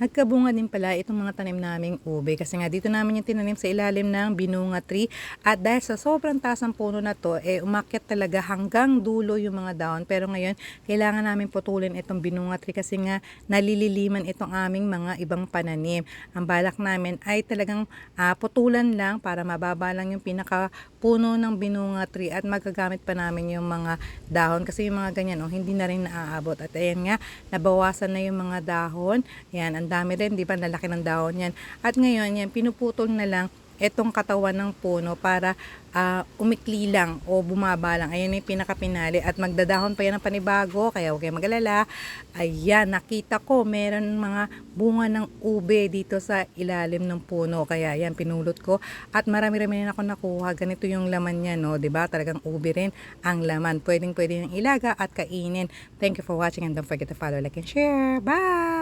nagkabunga din pala itong mga tanim naming ube kasi nga dito namin yung tinanim sa ilalim ng binunga tree. At dahil sa sobrang taas ng puno na to eh umakyat talaga hanggang dulo yung mga dahon. Pero ngayon kailangan namin putulin itong binunga tree kasi nga nalililiman itong aming mga ibang pananim. Ang balak namin ay talagang ah, putulan lang para mababa lang yung pinaka puno ng binunga tree at magagamit pa namin yung mga dahon. Kasi yung mga ganyan oh, hindi na rin naaabot. At ayan nga nabawasan na yung mga dahon. Yan dami rin di ba nalaki ng dahon yan at ngayon yan pinuputol na lang etong katawan ng puno para ah, umikli lang o bumaba lang. Ayan yung pinakapinali at magdadahon pa yan ng panibago kaya huwag kayong magalala. Ayan, nakita ko meron mga bunga ng ube dito sa ilalim ng puno. Kaya yan, pinulot ko at marami-rami rin ako nakuha. Ganito yung laman niya, no? ba Talagang ube rin ang laman. Pwedeng pwede ng ilaga at kainin. Thank you for watching and don't forget to follow, like, and share. Bye!